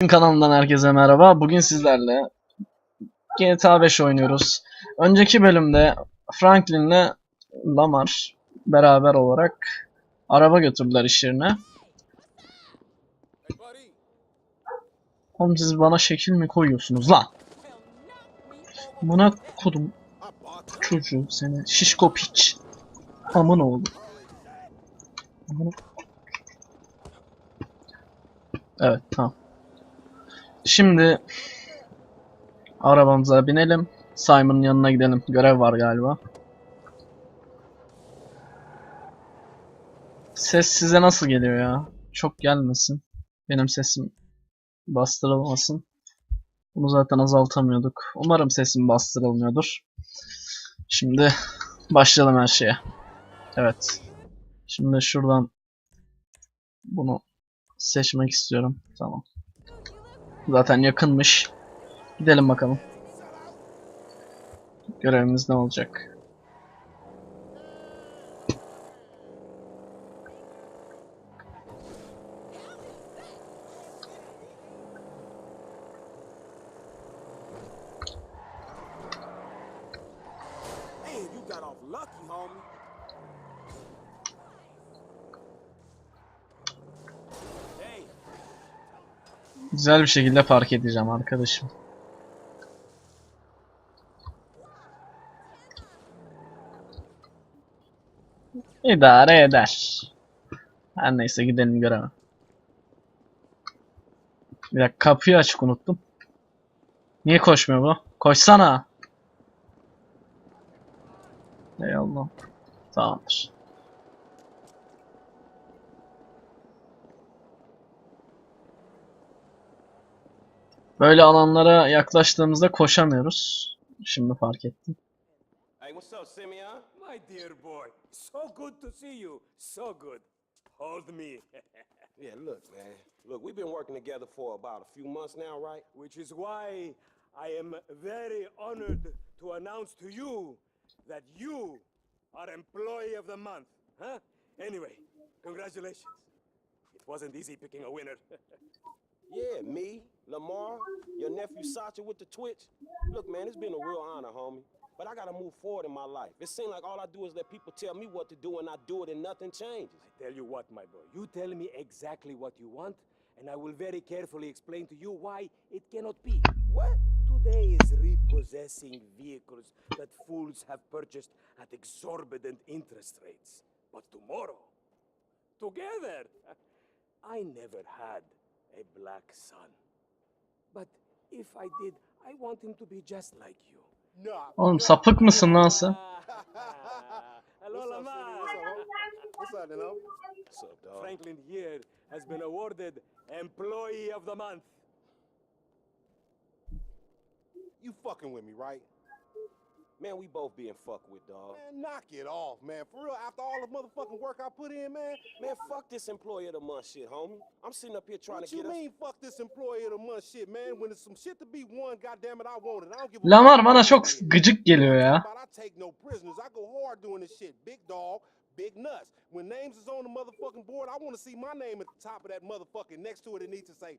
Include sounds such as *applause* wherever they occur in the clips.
kanalından herkese merhaba. Bugün sizlerle GTA 5 oynuyoruz. Önceki bölümde Franklin'le Lamar beraber olarak araba götürdüler iş yerine. Oğlum siz bana şekil mi koyuyorsunuz lan? Buna kodum çocuğu seni şişko piç. Amın oğlu. Evet tamam. Şimdi arabamıza binelim. Simon'ın yanına gidelim. Görev var galiba. Ses size nasıl geliyor ya? Çok gelmesin. Benim sesim bastırılmasın. Bunu zaten azaltamıyorduk. Umarım sesim bastırılmıyordur. Şimdi başlayalım her şeye. Evet. Şimdi şuradan bunu seçmek istiyorum. Tamam. Zaten yakınmış. Gidelim bakalım. Görevimiz ne olacak? Man, you got off lucky, homie. Hey, Güzel bir şekilde park edeceğim arkadaşım. İdare eder. Her neyse gidelim göreve. Bir dakika kapıyı açık unuttum. Niye koşmuyor bu? Koşsana. Eyvallah. Tamamdır. Böyle alanlara yaklaştığımızda koşamıyoruz. Şimdi fark ettim. hey, what's up, Simeon? My dear boy, so good to see you. So good. Hold me. *laughs* yeah, look, man. Look, we've been working together for about a few months now, right? Which is why I am very honored to announce to you that you are Employee of the Month. Huh? Anyway, congratulations. It wasn't easy picking a winner. *laughs* Yeah, me, Lamar, your nephew Sacha with the Twitch. Look, man, it's been a real honor, homie. But I gotta move forward in my life. It seems like all I do is let people tell me what to do and I do it and nothing changes. I tell you what, my boy, you tell me exactly what you want, and I will very carefully explain to you why it cannot be. What? Today is repossessing vehicles that fools have purchased at exorbitant interest rates. But tomorrow, together, *laughs* I never had a black son. But if I did, I want him to be just like you. No. Oğlum sapık mısın lan sen? *laughs* Hello, Lamar. What's up, you know? What's? Franklin here has been awarded Employee of the Month. You fucking with me, right? Man, we both being fucked with, dog. Man, knock it off, man. For real, after all the motherfucking work I put in, man. Man, fuck this employee of the month shit, homie. I'm sitting up here trying What to you get us. mean, fuck this employee of the month shit, man? When there's some shit to be won, goddamn it, I want it. I don't give a Lamar bana çok gıcık geliyor ya. But I take no prisoners. I go hard doing this shit. Big dog, big nuts. When names is on the motherfucking board, I want to see my name at the top of that motherfucking next to it. It needs to say winner.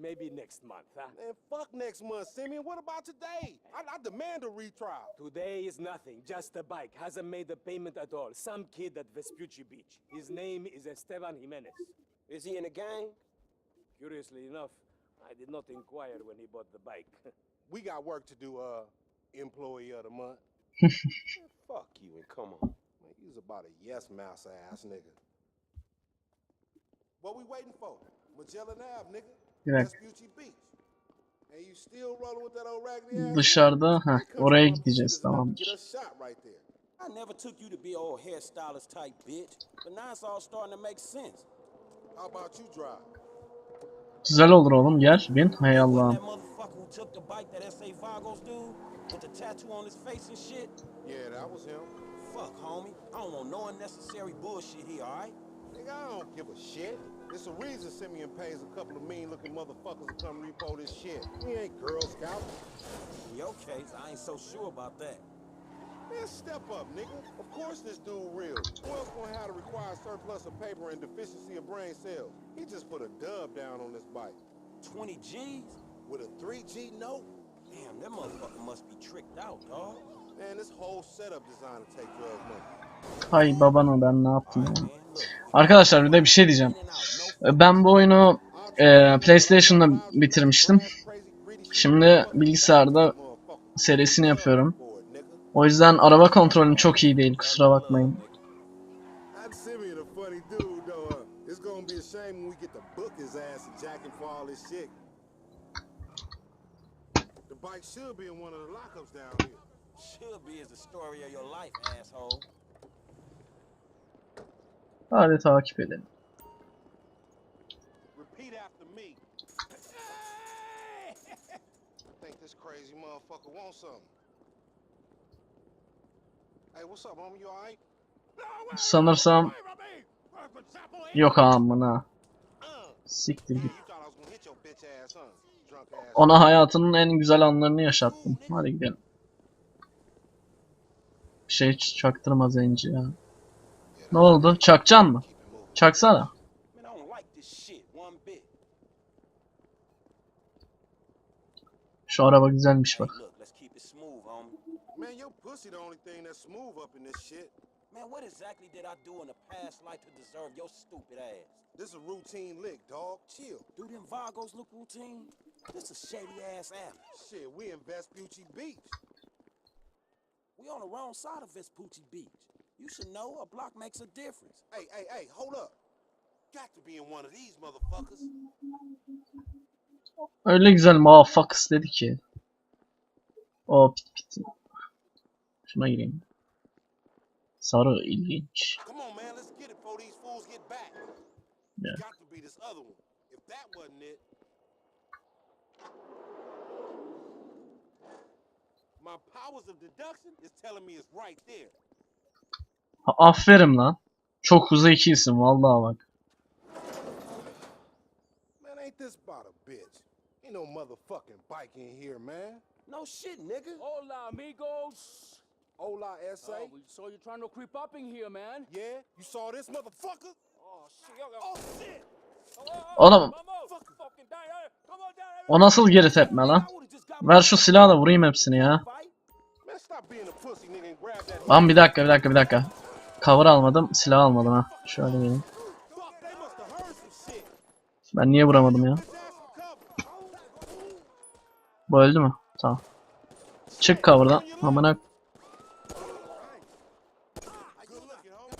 Maybe next month, huh? Man, fuck next month, Simeon. What about today? I, I demand a retrial. Today is nothing, just a bike. Hasn't made a payment at all. Some kid at Vespucci Beach. His name is Esteban Jimenez. Is he in a gang? Curiously enough, I did not inquire when he bought the bike. *laughs* We got work to do, uh, employee of the month. Fuck you and come on. Man, you's about a yes mouse ass nigga. What we waiting for? Magellan Ave, nigga. Bir dakika. Dışarıda, country oraya gideceğiz tamamdır. I never took you to be old hairstylist type bitch, but now it's all starting to make sense. How about you drive? Güzel olur oğlum gel bin. Hay Allah'ım. that motherfucker who took the bike that S.A. Vagos dude with the tattoo on his face and shit? Yeah, that was him. Fuck, homie. I don't want no unnecessary bullshit here, alright? Nigga, I don't give a shit. It's a reason Simeon pays a couple of mean-looking motherfuckers to come repo this shit. We ain't Girl Scouts. In your case, I ain't so sure about that. Man, step up, nigga. Of course this dude real. Who else gonna have the required surplus of paper and deficiency of brain cells? He just put a dub down on this bike. 20 G's? With a 3G note? Damn, that motherfucker must be tricked out, dog. Man, this whole setup designed to take drug money. Hay babana ben ne yaptım ya. Arkadaşlar bir de bir şey diyeceğim. Ben bu oyunu e, PlayStation'da bitirmiştim. Şimdi bilgisayarda serisini yapıyorum. O yüzden araba kontrolüm çok iyi değil kusura bakmayın. Should be in one of the lockups down here. Should be is the story of your life, asshole. Hadi takip edelim. Repeat after me. Think this crazy motherfucker wants something. Hey, what's up, *laughs* homie? You alright? Sanırsam yok amına. Uh, Siktir git. Ona hayatının en güzel anlarını yaşattım. Hadi gidelim. Bir şey çaktırma zenci ya. Ne oldu? Çakcan mı? Çaksana. Şu araba güzelmiş bak. Man, what exactly did I do in the past life to deserve your stupid ass? This a routine lick, dog. Chill. Do them Vagos look routine? This a shady ass alley. Shit, we in Vespucci Beach. We on the wrong side of Vespucci Beach. You should know a block makes a difference. Hey, hey, hey, hold up. Got to be in one of these motherfuckers. Öyle güzel motherfuckers dedi ki. O pit pit. Şuna gireyim. Sarı ilginç. Come on, man, let's get it before these fools get back. Yeah. Got to be this other one. If that wasn't it. My powers of deduction is telling me it's right there. Ha, aferin lan. Çok hızlı ikisin vallahi bak. Man, ain't this about a bitch? Ain't no motherfucking bike in here, man. No shit, nigga. Hola, amigos. Hola, S.A. Oh, we saw you trying to creep up in here, man. Yeah? You saw this motherfucker? Oh, shit. Oh, shit! Oğlum o nasıl geri tepme lan? Ver şu silahı da vurayım hepsini ya. Lan bir dakika bir dakika bir dakika. Cover almadım silah almadım ha. Şöyle shit. Ben niye vuramadım ya? Bu öldü mü? Tamam. Çık cover'dan. Amına Good looking, homie.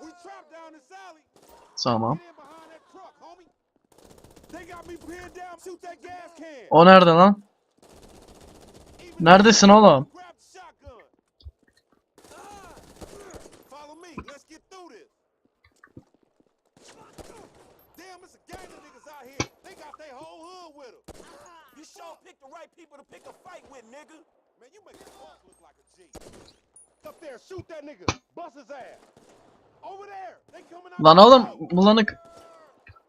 We trapped down this alley. tamam. Get in behind that truck, homie. They got me pinned down. Shoot that gas can. O nerede lan? Even Neredesin oğlum? Grab the shotgun. Follow me. Let's get through this. Damn, it's a gang of niggas out here. They got their whole hood with them. You right people to pick a fight with, nigga. Man, you make Buck look like a G. Up there, shoot that nigga. Bust his ass. Over there. They coming out. Lan oğlum bulanık.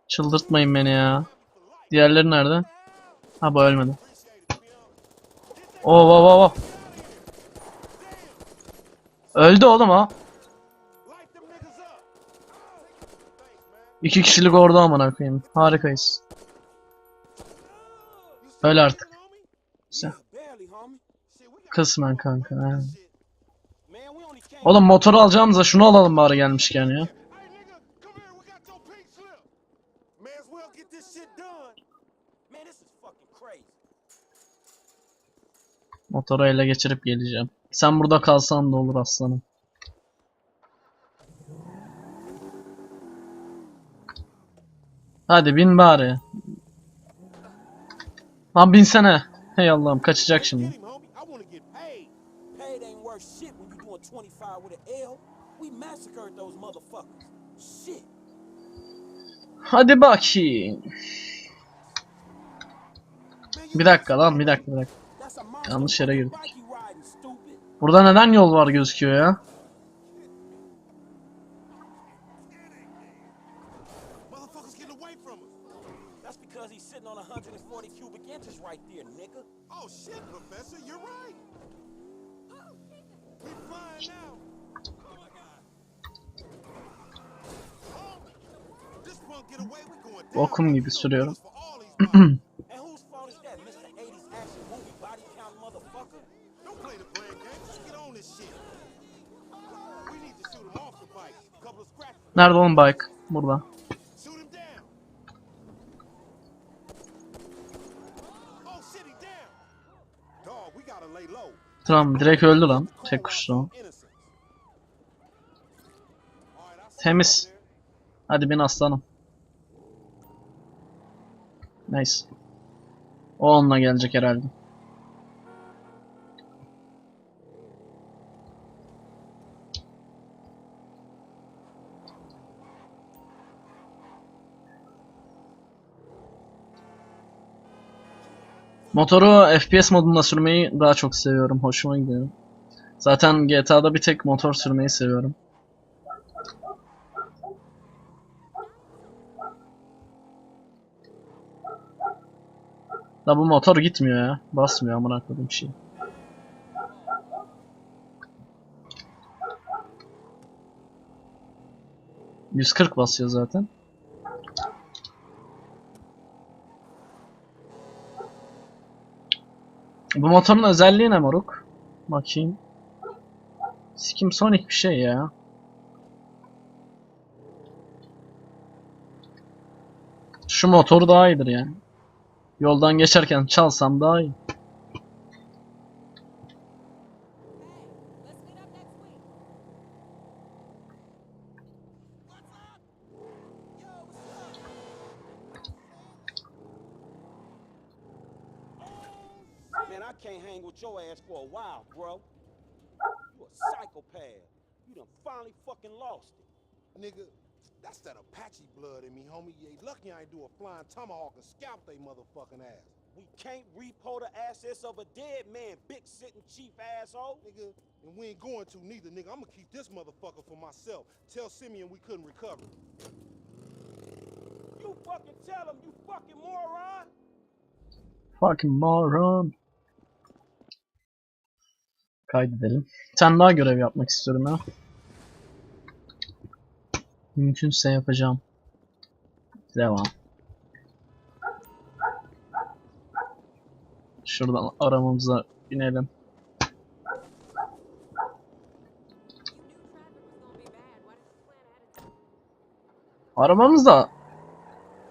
Çıldırtmayın beni ya. Diğerleri nerede? Ha bu ölmedi. Oo oo oo. oo. of here. Damn. Öldü oğlum o. İki kişilik ordu amına koyayım. Harikayız. That artık. Got Kısmen kanka. he. Oğlum motoru alacağımıza şunu alalım bari gelmişken ya. Motoru ele geçirip geleceğim. Sen burada kalsan da olur aslanım. Hadi bin bari. Lan binsene. *laughs* Hey Allah'ım kaçacak şimdi. Get him, homie. I want to get paid. Paid ain't worth shit when you doing 25 with an L. We massacred those motherfuckers. Shit. Hadi bakayım. Bir dakika lan bir dakika bir dakika. Yanlış yere girdik. Burada neden yol var gözüküyor ya? Couple of scratches. Nerede oğlum bike? Burada. Tamam direkt öldü lan. Tek see Temiz. Hadi bin aslanım. Nice. O onunla gelecek herhalde. Motoru FPS modunda sürmeyi daha çok seviyorum. Hoşuma gidiyor. Zaten GTA'da bir tek motor sürmeyi seviyorum. Da bu motor gitmiyor ya. Basmıyor amına koyduğum şey. ...140 basıyor zaten. Bu motorun özelliği ne moruk? Bakayım. Sikim Sonic bir şey ya. Şu motor daha iyidir yani. Yoldan geçerken çalsam daha iyi. Man, I can't hang with your ass for a while, bro. You a psychopath. You done finally fucking lost it. Nigga, that's that Apache blood in me, homie. You ain't lucky I ain't do a flying tomahawk and scalp they motherfucking ass. We can't repo the assets of a dead man, big sitting chief asshole. Nigga, and we ain't going to neither, nigga. I'm gonna keep this motherfucker for myself. Tell Simeon we couldn't recover. You fucking tell him, you fucking moron. Fucking moron. Kaydedelim. Bir daha görev yapmak istiyorum ya. Mümkünse yapacağım. Devam. Şuradan aramamıza binelim. Arabamız da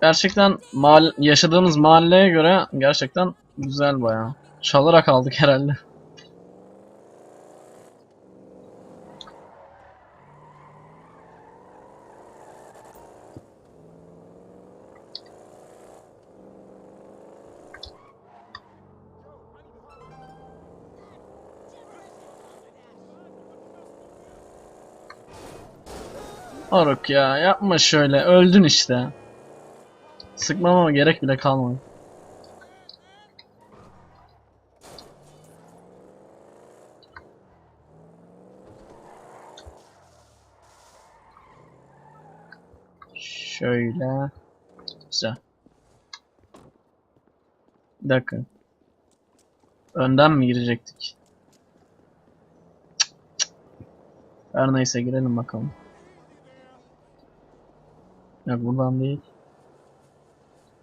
gerçekten mahall yaşadığımız mahalleye göre gerçekten güzel bayağı. Çalarak aldık herhalde. Oruk ya yapma şöyle öldün işte. Sıkmama gerek bile kalmadı. Şöyle. Güzel. Bir dakika. Önden mi girecektik? Her neyse girelim bakalım. Yok buradan değil.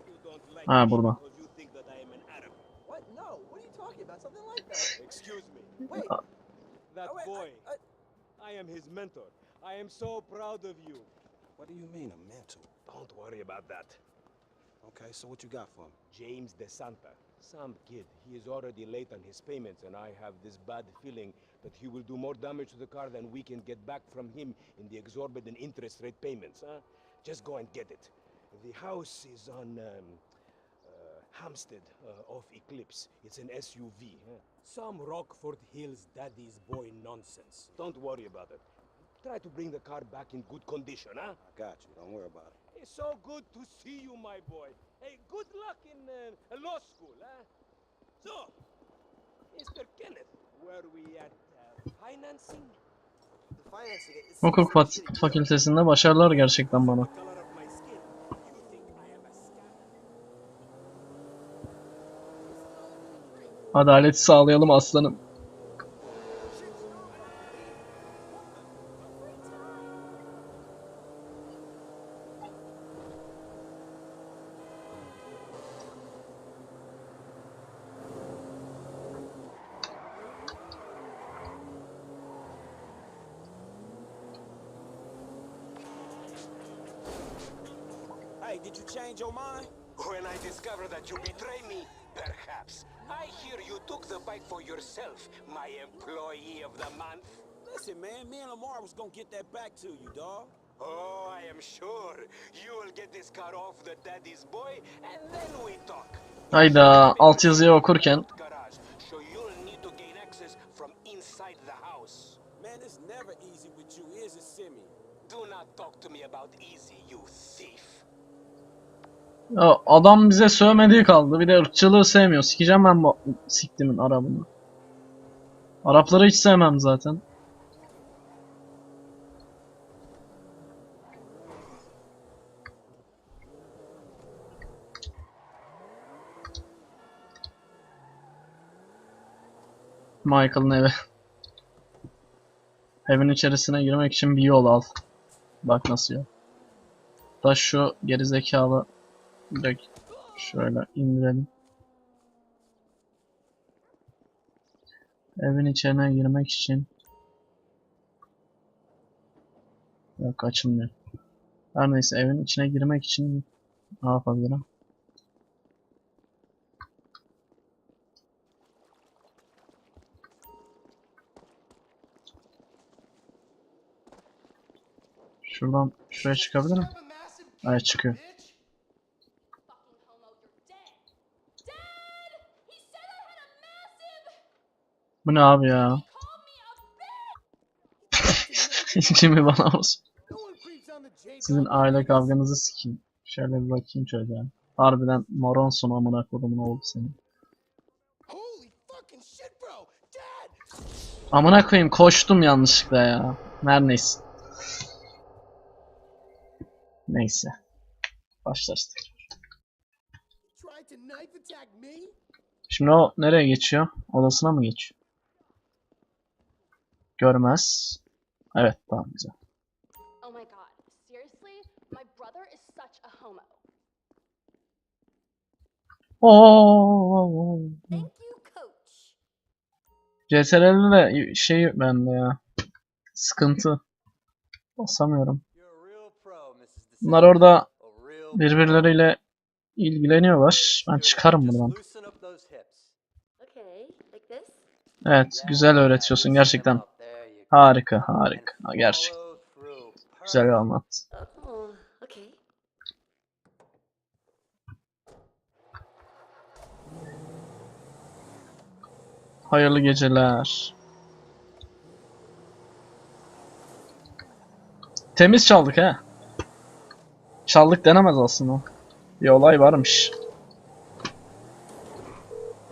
You don't Ha, me burada. because you think that I am an Arab. What? Are you talking about? Something like that. Excuse me. Wait. That Oh, wait, I- boy, I- I am his mentor. I am so proud of you. What do you mean, a mentor? Don't worry about that. Okay, so what you got for him? James DeSanta. Some kid. He is already late on his payments, and I have this bad feeling that he will do more damage to the car than we can get back from him in the exorbitant interest rate payments, huh? Just go and get it. The house is on um, uh, Hampstead uh, off Eclipse. It's an SUV. Huh? Some Rockford Hills daddy's boy nonsense. Don't worry about it. Try to bring the car back in good condition, huh? I got you. Don't worry about it. It's so good to see you, my boy. Hey, good luck in uh, law school, huh? So, Mr. Kenneth, were we at uh, financing? Hukuk fakültesinde başarılar gerçekten bana. Adaleti sağlayalım aslanım. Did you change your mind? When I discover that you betray me, perhaps. I hear you took the bike for yourself, my employee of the month. Listen, man, me and Lamar was gonna get that back to you, dog. Oh, I am sure you will get this car off the daddy's boy, and then we talk. Hayda altyazıyı okurken Garage, so you'll need to gain access from inside the house. Man, it's never easy with you, is it, Simi? Do not talk to me about easy, you thief. Ya adam bize sövmediği kaldı. Bir de ırkçılığı sevmiyor. Sikeceğim ben bu siktimin Arabını. Arapları hiç sevmem zaten. Michael'ın evi. Evin içerisine girmek için bir yol al. Bak nasıl ya. Da şu gerizekalı direkt şöyle indirelim. Evin içine girmek için Yok açılmıyor. Her neyse evin içine girmek için ne yapabilirim? Şuradan şuraya çıkabilirim. Evet çıkıyor. Bu ne abi ya? *laughs* Jimmy bana olsun. Sizin aile kavganızı sikeyim. Şöyle bir bakayım çocuğa. Harbiden moronsun amına kodumun oğlu senin. Amına koyayım koştum yanlışlıkla ya. Her neyse. Neyse. Başlarız? Şimdi o nereye geçiyor? Odasına mı geçiyor? Görmez. Evet tamam güzel. Oh my god, seriously? My brother is such a homo. Oo. Thank you, coach. CTRL'de de şey bende ya. Sıkıntı. Basamıyorum. Bunlar orada birbirleriyle ilgileniyorlar. Ben çıkarım buradan. Evet, güzel öğretiyorsun gerçekten. Harika, harika. Ha, Gerçek. Güzel anlat. Oh, okay. Hayırlı geceler. Temiz çaldık ha. Çaldık denemez aslında. Bir olay varmış.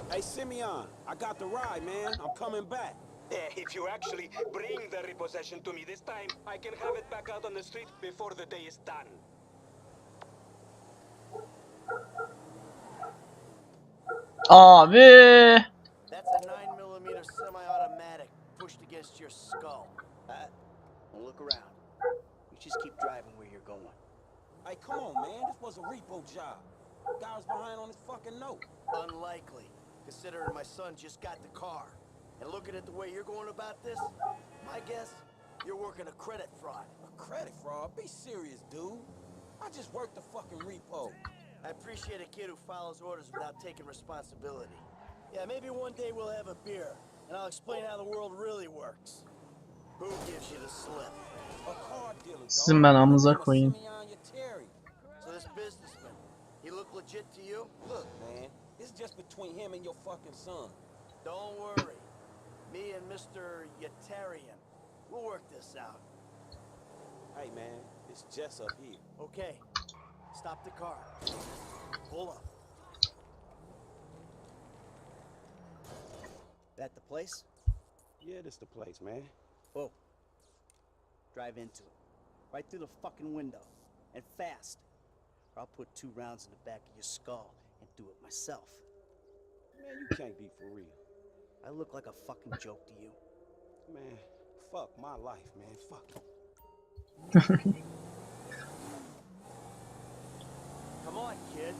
Hey, Simeon, I got the ride, man. I'm coming back. Eh, If you actually bring the repossession to me this time, I can have it back out on the street before the day is done. Abi. That's a 9 millimeter semi-automatic pushed against your skull. Huh? Well, look around. You just keep driving where you're going. Hey, come on, man. This was a repo job. Guy was behind on his fucking note. Unlikely, considering my son just got the car. And looking at the way you're going about this, my guess, you're working a credit fraud. A credit fraud? Be serious, dude. I just worked the fucking repo. I appreciate a kid who follows orders without taking responsibility. Yeah, maybe one day we'll have a beer, and I'll explain how the world really works. Who gives you the slip? A car dealer, dog. Sizin ben amınıza koyayım. So this businessman, he look legit to you? Look, man. It's just between him and your fucking son. Don't worry. Me and Mr. Yetarian, we'll work this out. Hey, man. It's just up here. Okay, stop the car. Pull up. That the place? Yeah, this the place, man. Whoa. Drive into it. Right through the fucking window. And fast. Or I'll put two rounds in the back of your skull and do it myself. Man, you can't be for real. I look like a fucking joke to you. Man, fuck my life, man. Fuck. *laughs* Come on, kid.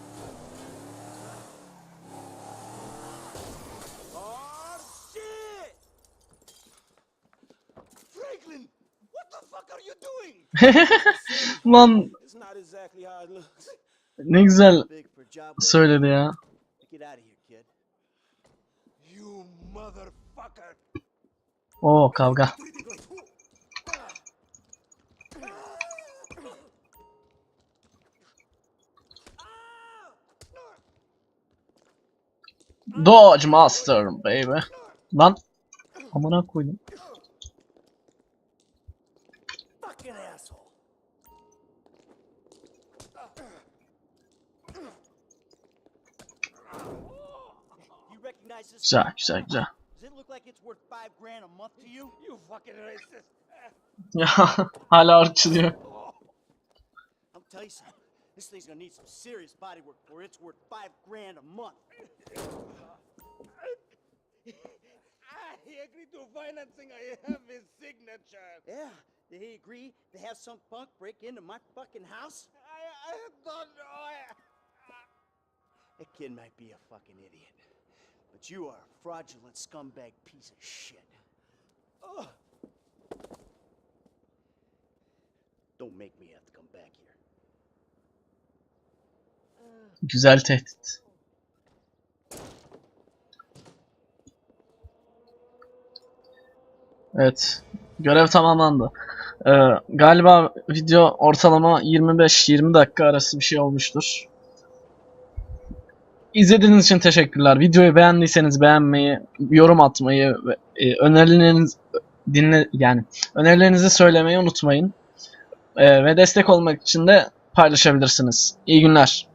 Oh, shit! Franklin, what the fuck are you doing? *laughs* Lan It's not exactly how it looks. Ne güzel Big for a job söyledi ya. Oo kavga. Dodge Master baby. Lan amına koydum. Güzel güzel güzel. Does it look like it's worth five grand a month to you? You fucking racist! Ya hala ırkçı diyor. I'll tell you something. This thing's gonna need some serious body work for it's worth five grand a month. *laughs* Ah, he agreed to financing. I have his signature. Yeah, did he agree to have some punk break into my fucking house? I, I don't know. I, That kid might be a fucking idiot, but you are a fraudulent scumbag piece of shit. Ugh. Don't make me have to come back here. Güzel tehdit. Evet. Görev tamamlandı. Ee, galiba video ortalama 25-20 dakika arası bir şey olmuştur. İzlediğiniz için teşekkürler. Videoyu beğendiyseniz beğenmeyi, yorum atmayı e, önerileriniz dinle yani önerilerinizi söylemeyi unutmayın. Ee, ve destek olmak için de paylaşabilirsiniz. İyi günler.